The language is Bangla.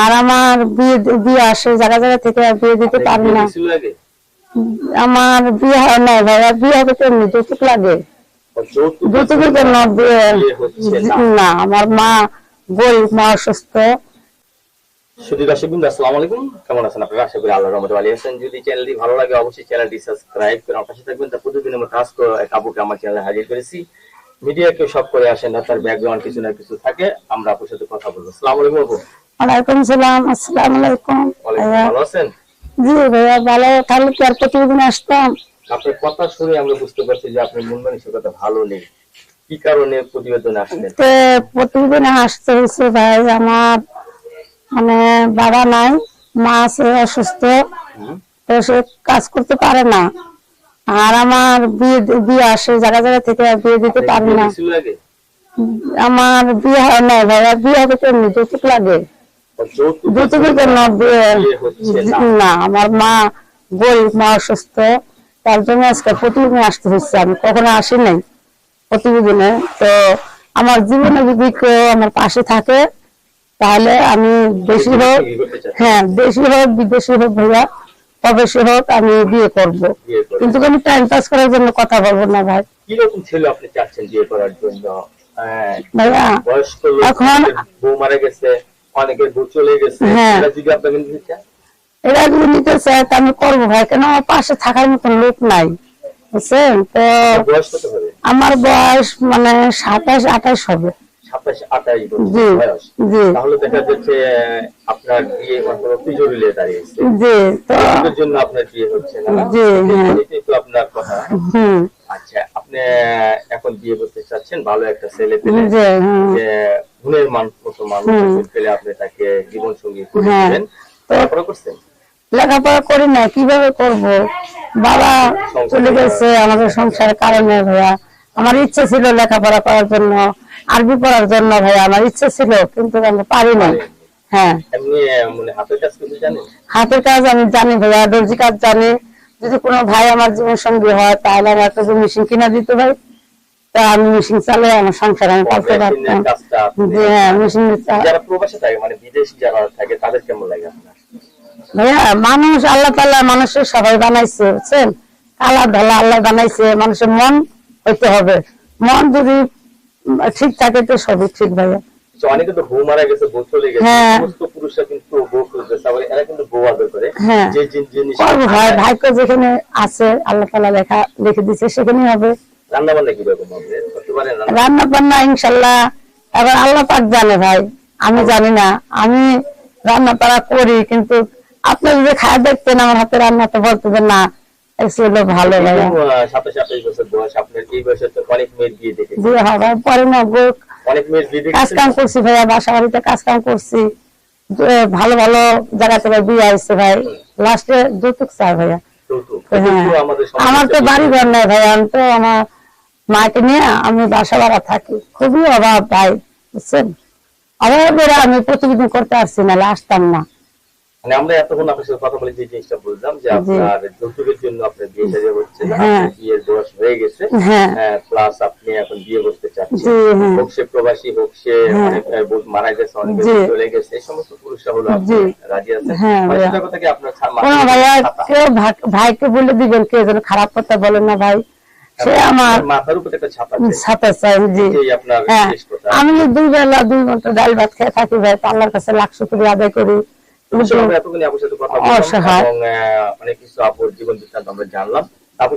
আর আমার বিয়ে বিয়ে আসে জায়গা জায়গা থেকে বিয়ে দিতে পারি না। আমার বিয়ে হয় না ভাইয়া বিয়ে হবে কেমনি যৌতুক লাগে। যৌতুকের জন্য না। আমার মা গরিব মা অসুস্থ। শুধু দর্শক বিন্দু আসসালামু আলাইকুম। কেমন আছেন আপনারা? আশা করি আল্লাহর রহমতে ভালো আছেন। যদি চ্যানেলটি ভালো লাগে অবশ্যই চ্যানেলটি সাবস্ক্রাইব করে আমার পাশে থাকবেন। তা প্রতিদিনের মতো আজকে এক আপুকে আমার চ্যানেলে হাজির করেছি। মিডিয়া কেউ সব করে আসেন না তার ব্যাকগ্রাউন্ড কিছু না কিছু থাকে আমরা আপুর সাথে কথা বলব। আসসালামু আলাইকুম আপু। ওয়ালাইকুম সালাম আসসালামু আলাইকুম। ভালো আছেন? জি ভাইয়া ভালো। তাহলে কি আর প্রতিদিন আসতাম। আপনার কথা শুনে আমরা বুঝতে পারছি যে আপনার মন মানসিকতা ভালো নেই। কি কারণে প্রতিবেদনে আসলেন? প্রতিদিন আসতে হয়েছে ভাই আমার মানে বাবা নাই মা আছে অসুস্থ তো সে কাজ করতে পারে না। আর আমার বিয়ে বিয়ে আসে যারা জায়গা থেকে বিয়ে দিতে পারি না। আমার বিয়ে হয় না ভাইয়া বিয়ে হবে কেমনি যৌতুক লাগে। যৌতুকের জন্য না। আমার মা গরিব মা অসুস্থ তার জন্য আজকে প্রতিদিন আসতে হচ্ছে আমি কখনো আসি নাই প্রতিদিনে তো আমার জীবনে যদি কেউ আমার পাশে থাকে তাহলে আমি বেশি হোক? হ্যাঁ বেশি হোক বিদেশি হোক ভাইয়া। প্রবেশী হোক আমি বিয়ে করব। কিন্তু আমি টাইম পাস করার জন্য কথা বলব না ভাই। কীরকম ছেলে আপনি চাচ্ছেন বিয়ে করার জন্য? ভাইয়া এখন- বউ মারা গেছে অনেকের বউ চলে গেছে। হ্যাঁ। এরা যদি আপনাকে নিতে চান এরা যদি নিতে চায় তা আমি করব ভাই কেন আমার পাশে থাকার মতন লোক নাই। বুঝছেন? তো আমার বয়স মানে সাতাশ আঠাশ হবে। সাতাশ আঠাশ বছর বয়স তাহলে দেখা যাচ্ছে আপনার বিয়ে অন্তত জরুরি দাঁড়িয়েছে। জন্য আপনার বিয়ে হচ্ছে না। হ্যাঁ। এটাই তো আপনার কথা। আচ্ছা আপনি এখন বিয়ে করতে চাচ্ছেন ভালো একটা ছেলে পেলে। যে গুণের মান মতো মানুষ। পেলে আপনি তাকে জীবন সঙ্গী করে হ্যাঁ। দিবেন। তারপরে করছেন? লেখাপড়া করি না কীভাবে করব? বাবা চলে গেছে আমাদের সংসারের কারণে ভাইয়া। আমার ইচ্ছে ছিল লেখাপড়া করার জন্য আরবি পড়ার জন্য ভাইয়া আমার ইচ্ছে ছিল কিন্তু আমি পারি না হ্যাঁ। মানে হাতের কাজ করতে আমি জানি ভাইয়া দর্জি কাজ জানি। যদি কোনো ভাই আমার জীবন সঙ্গী হয় তাহলে আমার একটা মেশিন কিনা দিতে ভাই। তা আমি মেশিন চালিয়ে আমার সংসার আমি মেশিনের পারতাম। হ্যাঁ মেশিন যারা প্রবাসে থাকে মানে বিদেশ যারা থাকে তাদের কেমন লাগে আপনার? ভাইয়া মানুষ আল্লাহ তাল্লাহ মানুষের সবাই বানাইছে বুঝছেন? কালা ধলা আল্লাহ বানাইছে মানুষের মন হইতে হবে। মন যদি ঠিক থাকে তো সবই ঠিক ভাইয়া। অনেকে তো বউ মারা গেছে বউ চলে গেছে। হ্যাঁ। সমস্ত পুরুষরা কিন্তু বউ খুঁজতেছে আবার এরা কিন্তু বউ আদর করে। হ্যাঁ। যে জিনিস ভাই ভাগ্য যেখানে আছে আল্লাহ তালা লেখা লিখে দিচ্ছে সেখানেই হবে। রান্না বান্না কীরকম হবে রান্না রান্না বান্না ইনশাল্লাহ। এবার আল্লাহ পাক জানে ভাই। আমি জানি না। আমি রান্না পাড়া করি কিন্তু আপনি যদি খায় দেখতেন আমার হাতে রান্না তো বলতেন না। ভালো হ্যাঁ ভাই পরে না গো অনেক মেয়ের বিয়ে কাজ কাম করছি ভাইয়া বাসা বাড়িতে কাজ কাম করছি ভালো ভালো জায়গা থেকে বিয়ে আসছে ভাই। লাস্টে যৌতুক চাই ভাইয়া। হ্যাঁ আমার তো বাড়ি ঘর নেই ভাই আমি তো আমার মাকে নিয়ে আমি বাসা ভাড়া থাকি। খুবই অভাব ভাই বুঝছেন? অভাবের আমি প্রতিদিন করতে আসছি না আসতাম না। মানে আমরা এতক্ষণ আপনার সাথে কথা বলে যে জিনিসটা বুঝলাম যে আপনার যৌতুকের জন্য আপনার বিয়ে সাজা হচ্ছে হ্যাঁ। বিয়ের বয়স হয়ে গেছে। হ্যাঁ। প্লাস আপনি এখন বিয়ে করতে চাচ্ছেন। হ্যাঁ। হোক সে প্রবাসী হোক সে হ্যাঁ। মারা গেছে অনেকে চলে গেছে এই সমস্ত পুরুষরা হলো আপনি রাজি আছেন? হ্যাঁ, কথা কি আপনার ভাইয়া কেউ ভাই- ভাইকে বলে দিবেন কেউ যেন খারাপ কথা বলেন না ভাই। সে আমার মাথার উপর একটা সাথে চাই জি। আপনার হ্যাঁ। আমি দুই বেলা দুই ঘণ্টা ডাল ভাত খেয়ে থাকি ভাই আল্লাহর কাছে লাখ শুক্রিয়া আদায় করি। আমরা আপনার সাথে কথা বললাম। এবং অনেক কিছু আপুর জীবন বৃত্তান্ত আমরা জানলাম